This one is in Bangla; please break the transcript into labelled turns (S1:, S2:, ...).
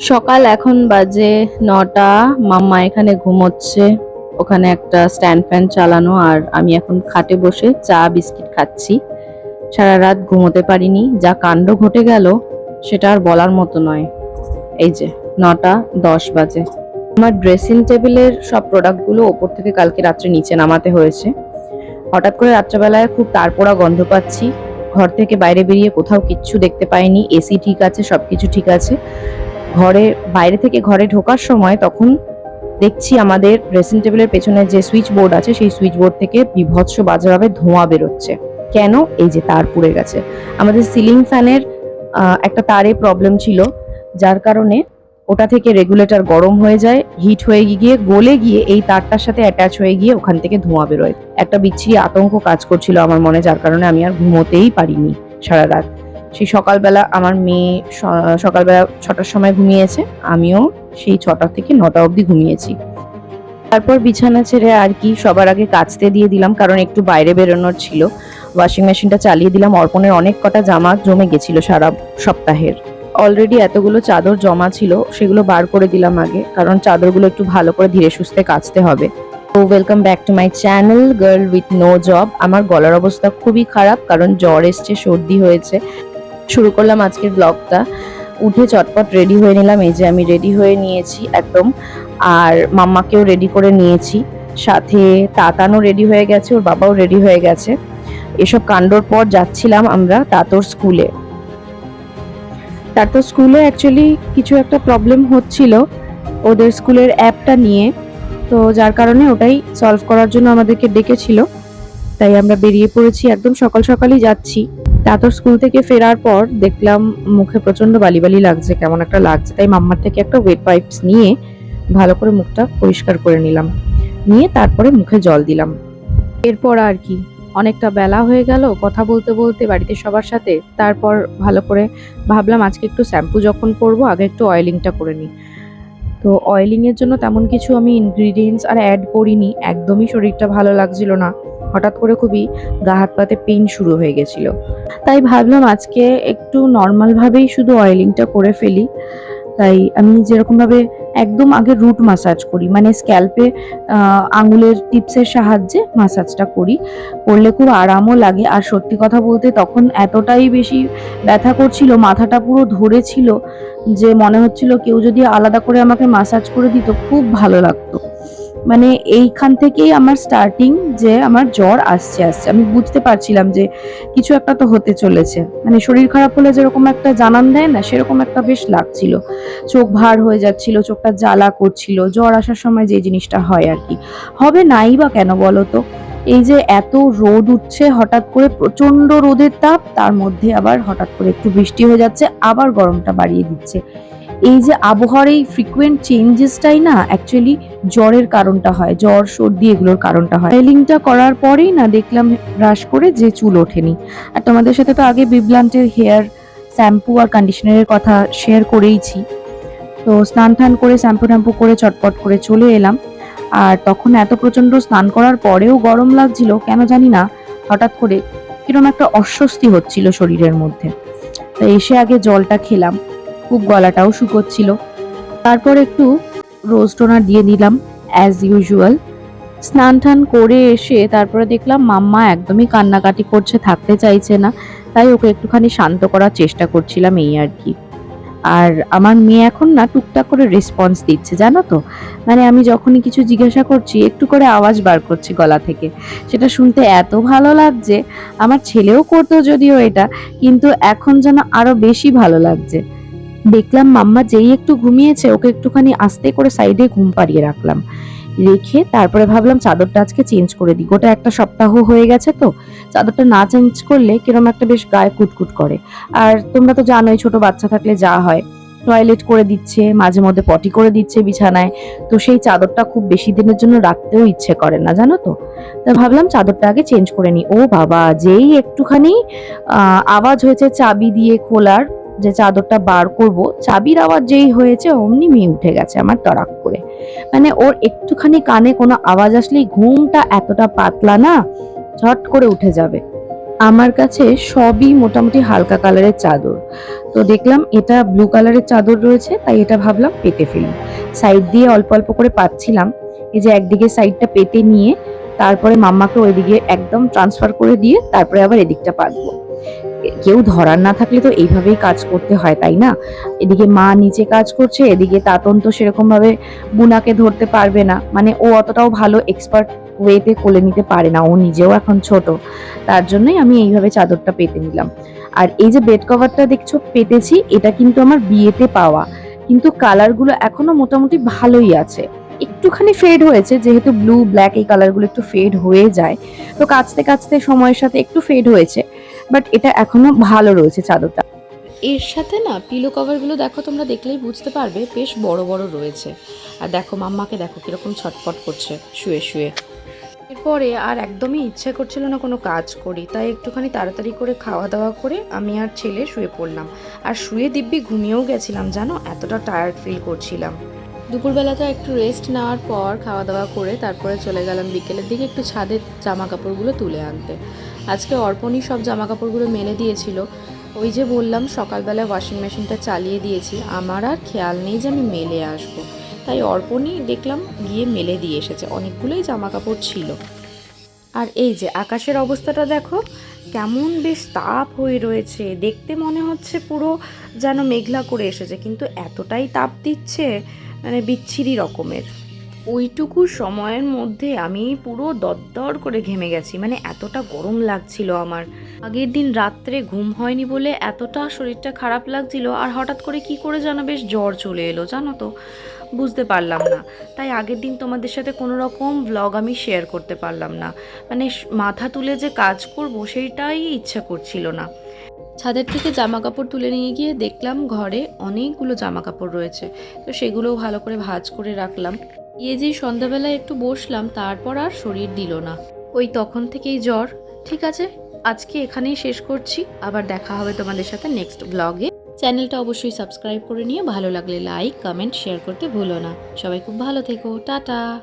S1: সকাল এখন বাজে নটা, মাম্মা এখানে ঘুমোচ্ছে। ওখানে একটা স্ট্যান্ড ফ্যান চালানো আর আমি এখন খাটে বসে চা, বিস্কিট খাচ্ছি। সারা রাত ঘুমোতে পারিনি, যা কাণ্ড ঘটে গেল সেটা আর বলার মতো নয়। এই যে, নটা দশ বাজে। আমার ড্রেসিং টেবিলের সব প্রোডাক্টগুলো ওপর থেকে কালকে রাত্রে নিচে নামাতে হয়েছে। হঠাৎ করে রাত্রেবেলায় খুব তারপোড়া গন্ধ পাচ্ছি। ঘর থেকে বাইরে বেরিয়ে কোথাও কিচ্ছু দেখতে পাইনি, এসি ঠিক আছে সব কিছু ঠিক আছে। ঘরে, বাইরে থেকে ঘরে ঢোকার সময় তখন দেখছি আমাদের ড্রেসিং টেবিলের পেছনে যে সুইচ বোর্ড আছে, সেই সুইচ বোর্ড থেকে বিভৎস বাজারভাবে ধোঁয়া বেরোচ্ছে। কেন? এই যে তার পুড়ে গেছে। আমাদের সিলিং ফ্যানের একটা তারে প্রবলেম ছিল, যার কারণে ওটা থেকে রেগুলেটর গরম হয়ে যায় হিট হয়ে গিয়ে, গলে গিয়ে এই তারটার সাথে অ্যাটাচ হয়ে গিয়ে ওখান থেকে ধোঁয়া বেরোয়। একটা বিচ্ছিরি আতঙ্ক কাজ করছিল আমার মনে, যার কারণে আমি আর ঘুমোতেই পারিনি সারা রাত। সেই সকালবেলা আমার মেয়ে সকালবেলা ছটার সময় ঘুমিয়েছে। আমিও সেই ছটা থেকে নটা অবধি ঘুমিয়েছি। তারপর বিছানা ছেড়ে আর কি সবার আগে কাচতে দিয়ে দিলাম, কারণ একটু বাইরে বেরোনোর ছিল। ওয়াশিং মেশিনটা চালিয়ে দিলাম, অর্পণের অনেক কটা জামা জমে গেছিল সারা সপ্তাহের। অলরেডি এতগুলো চাদর জমা ছিল, সেগুলো বার করে দিলাম আগে, কারণ চাদরগুলো একটু ভালো করে ধীরে সুস্থে কাচতে হবে। তো welcome back to my channel girl with no job আমার গলার অবস্থা খুবই খারাপ, কারণ জ্বর এসছে, সর্দি হয়েছে। শুরু করলাম আজকের ব্লগটা উঠে চটপট রেডি হয়ে নিলাম। এই যে আমি রেডি হয়ে নিয়েছি একদম। আর মাম্মাকেও রেডি করে নিয়েছি। সাথে তাতানও রেডি হয়ে গেছে, ওর বাবাও রেডি হয়ে গেছে। এসব কাণ্ডর পর যাচ্ছিলাম আমরা তাতোর স্কুলে তাতোর স্কুলে অ্যাকচুয়ালি কিছু একটা প্রবলেম হচ্ছিল ওদের স্কুলের অ্যাপটা নিয়ে। তো যার কারণে ওটাই সলভ করার জন্য আমাদেরকে ডেকেছিল। তাই আমরা বেরিয়ে পড়েছি। একদম সকাল সকালই যাচ্ছি। তারপর স্কুল থেকে ফেরার পর দেখলাম মুখে প্রচণ্ড বালি বালি লাগছে, কেমন একটা লাগছে। তাই মাম্মার থেকে একটা ওয়েট পাইপস নিয়ে ভালো করে মুখটা পরিষ্কার করে নিলাম। নিয়ে তারপরে মুখে জল দিলাম। এরপর আর কি, অনেকটা বেলা হয়ে গেল, কথা বলতে বলতে বাড়িতে সবার সাথে। তারপর ভালো করে ভাবলাম আজকে একটু শ্যাম্পু যখন করব, আগে একটু অয়েলিংটা করে নিই। তো অয়েলিংয়ের জন্য তেমন কিছু আমি ইনগ্রিডিয়েন্টস আর অ্যাড করিনি, একদমই শরীরটা ভালো লাগছিল না। হঠাৎ করে খুবই গা হাত পাতে পেন শুরু হয়ে গেছিল। তাই ভাবলাম আজকে একটু নর্মাল ভাবেই শুধু অয়েলিংটা করে ফেলি। তাই আমি যেরকম ভাবে একদম আগে রুট মাসাজ করি মানে স্ক্যাল্পে আঙুলের টিপসের সাহায্যে মাসাজটা করি। করলে খুব আরামও লাগে। আর সত্যি কথা বলতে তখন এতটাই বেশি ব্যথা করছিল, মাথাটা পুরো ধরেছিল যে মনে হচ্ছিল কেউ যদি আলাদা করে আমাকে মাসাজ করে দিত, খুব ভালো লাগতো। মানে এইখান থেকেই আমার স্টার্টিং যে আমার জ্বর আসছে আসছে। আমি বুঝতে পারছিলাম যে কিছু একটা তো হতে চলেছে। মানে শরীর খারাপ হলে যেরকম একটা জানান দেয় না, সেরকম একটা বেশ লাগছিল। চোখ ভার হয়ে যাচ্ছিল, চোখটা জ্বালা করছিল, জ্বর আসার সময় যে জিনিসটা হয় আর কি। হবে নাই বা কেন বলো তো? এই যে এত রোদ উঠছে, হঠাৎ করে প্রচণ্ড রোদের তাপ, তার মধ্যে আবার হঠাৎ করে একটু বৃষ্টি হয়ে যাচ্ছে, আবার গরমটা বাড়িয়ে দিচ্ছে। এই যে আবহাওয়ার এই ফ্রিকুয়েন্ট চেঞ্জেসটাই না অ্যাকচুয়ালি জ্বরের কারণটা হয়, জ্বর, সর্দি এগুলোর কারণটা হয়। অয়েলিংটা করার পরেই না দেখলাম ব্রাশ করে যে চুল ওঠেনি। আর তোমাদের সাথে তো আগে বিবলান্টের হেয়ার শ্যাম্পু আর কন্ডিশনারের কথা শেয়ার করেইছি। তো স্নান টান করে শ্যাম্পু ট্যাম্পু করে চটপট করে চলে এলাম। আর তখন এত প্রচণ্ড স্নান করার পরেও গরম লাগছিল, কেন জানি না, হঠাৎ করে কিরম একটা অস্বস্তি হচ্ছিল শরীরের মধ্যে। তো এসে আগে জলটা খেলাম। খুব গলাটাও শুকোচ্ছিল। তারপর একটু রোজ টোনার দিয়ে দিলাম অ্যাজ ইউজুয়াল স্নান টান করে এসে তারপরে দেখলাম মাম্মা একদমই কান্নাকাটি করছে, থাকতে চাইছে না। তাই ওকে একটুখানি শান্ত করার চেষ্টা করছিলাম এই আর কি। আর আমার মেয়ে এখন না টুকটাক করে রেসপন্স দিচ্ছে, জানো তো? মানে আমি যখনই কিছু জিজ্ঞাসা করছি, একটু করে আওয়াজ বার করছি গলা থেকে। সেটা শুনতে এত ভালো লাগছে, আমার ছেলেও করতো যদিও এটা, কিন্তু এখন যেন আরও বেশি ভালো লাগছে। দেখলাম মাম্মা যেই একটু ঘুমিয়েছে, ওকে একটুখানি আস্তে করে সাইডে ঘুম পাড়িয়ে রাখলাম। রেখে তারপরে ভাবলাম চাদরটা আজকে চেঞ্জ করে দিই। গোটা একটা সপ্তাহ হয়ে গেছে তো, চাদরটা না চেঞ্জ করলে কিরম একটা বেশ গায়ে কুটকুট করে। আর তোমরা তো জানোই ছোট বাচ্চা থাকলে যা হয়। টয়লেট করে দিচ্ছে, মাঝে মধ্যে পটি করে দিচ্ছে বিছানায়। তো সেই চাদরটা খুব বেশি দিনের জন্য রাখতেও ইচ্ছে করে না, জানো তো? তা ভাবলাম চাদরটা আগে চেঞ্জ করে নিই। ও বাবা, যেই একটুখানি আওয়াজ হয়েছে চাবি দিয়ে খোলার যে চাদরটা বার করব, চাবির আওয়াজ যেই হয়েছে অমনি মেয়ে উঠে গেছে আমার তরাক করে। মানে ওর একটুখানি কানে কোনো আওয়াজ আসলেই ঘুমটা এতটা পাতলা না, ঝট করে উঠে যাবে।
S2: আমার কাছে সবই মোটামুটি হালকা কালারের চাদর। তো দেখলাম এটা ব্লু কালারের চাদর রয়েছে, তাই এটা ভাবলাম পেতে ফেলি। সাইড দিয়ে অল্প অল্প করে পাচ্ছিলাম, এই যে একদিকে সাইডটা পেতে নিয়ে, তারপরে মাম্মাকে ওইদিকে একদম ট্রান্সফার করে দিয়ে, তারপরে আবার এদিকটা পাতবো। কেউ ধরার না থাকলে তো এইভাবেই কাজ করতে হয়, তাই না? এদিকে মা নিচে কাজ করছে, এদিকে তাতন তো সেরকম ভাবে বুনাকে ধরতে পারবে না। মানে ও অতটাও ভালো এক্সপার্ট ওয়েতে কোলে নিতে পারে না, ও নিজেও এখন ছোট। তার জন্যই আমি এইভাবে চাদরটা পেতে নিলাম। আর এই যে বেড কভারটা দেখছ, পেতেছি, এটা কিন্তু আমার বিয়েতে পাওয়া। কিন্তু কালারগুলো এখনও মোটামুটি ভালোই আছে। একটুখানি ফেড হয়েছে, যেহেতু ব্লু ব্ল্যাক এই কালারগুলো একটু ফেড হয়ে যায়। তো কাচতে কাচতে সময়ের সাথে একটু ফেড হয়েছে। বাট এটা এখনও ভালো রয়েছে চাদরটা।
S1: এর সাথে না পিলো কভারগুলো দেখো তোমরা দেখলেই বুঝতে পারবে বেশ বড় বড় রয়েছে। আর দেখো মাম্মাকে দেখো কীরকম ছটপট করছে শুয়ে শুয়ে। এরপরে আর একদমই ইচ্ছে করছিল না কোনো কাজ করি, তাই একটুখানি তাড়াতাড়ি করে খাওয়া দাওয়া করে আমি আর ছেলে শুয়ে পড়লাম। আর শুয়ে দিব্যি ঘুমিয়েও গেছিলাম জানো, এতটা টায়ার্ড ফিল করছিলাম। দুপুরবেলাটা একটু রেস্ট নেওয়ার পর খাওয়া দাওয়া করে তারপরে চলে গেলাম বিকেলের দিকে একটু ছাদের জামা কাপড়গুলো তুলে আনতে। আজকে অর্পণই সব জামা কাপড়গুলো মেলে দিয়েছিল। ওই যে বললাম, সকালবেলা ওয়াশিং মেশিনটা চালিয়ে দিয়েছি। আমার আর খেয়াল নেই যে আমি মেলে আসব। তাই অর্পণই দেখলাম গিয়ে মেলে দিয়ে এসেছে। অনেকগুলোই জামা কাপড় ছিল। আর এই যে আকাশের অবস্থাটা দেখো, কেমন বেশ তাপ হয়ে রয়েছে। দেখতে মনে হচ্ছে পুরো যেন মেঘলা করে এসেছে, কিন্তু এতটাই তাপ দিচ্ছে মানে বিচ্ছিরি রকমের। ওইটুকু সময়ের মধ্যে আমি পুরো দরদর করে ঘেমে গেছি। মানে এতটা গরম লাগছিল আমার। আগের দিন রাত্রে ঘুম হয়নি বলে এতটা শরীরটা খারাপ লাগছিল আর হঠাৎ করে কি করে যেন বেশ জ্বর চলে এলো, জানো তো? বুঝতে পারলাম না। তাই আগের দিন তোমাদের সাথে কোনো রকম ব্লগ আমি শেয়ার করতে পারলাম না। মানে মাথা তুলে যে কাজ করব সেইটাই ইচ্ছা করছিল না। ছাদের থেকে জামা কাপড় তুলে নিয়ে গিয়ে দেখলাম ঘরে অনেকগুলো জামা কাপড় রয়েছে। তো সেগুলোও ভালো করে ভাজ করে রাখলাম। গিয়ে যে সন্ধ্যাবেলায় একটু বসলাম, তারপর আর শরীর দিল না। ওই তখন থেকেই জ্বর। ঠিক আছে, আজকে এখানেই শেষ করছি। আবার দেখা হবে তোমাদের সাথে নেক্সট ব্লগে চ্যানেলটা অবশ্যই সাবস্ক্রাইব করে নিয়ে ভালো লাগলে লাইক কমেন্ট শেয়ার করতে ভুলো না। সবাই খুব ভালো থেকো। টাটা!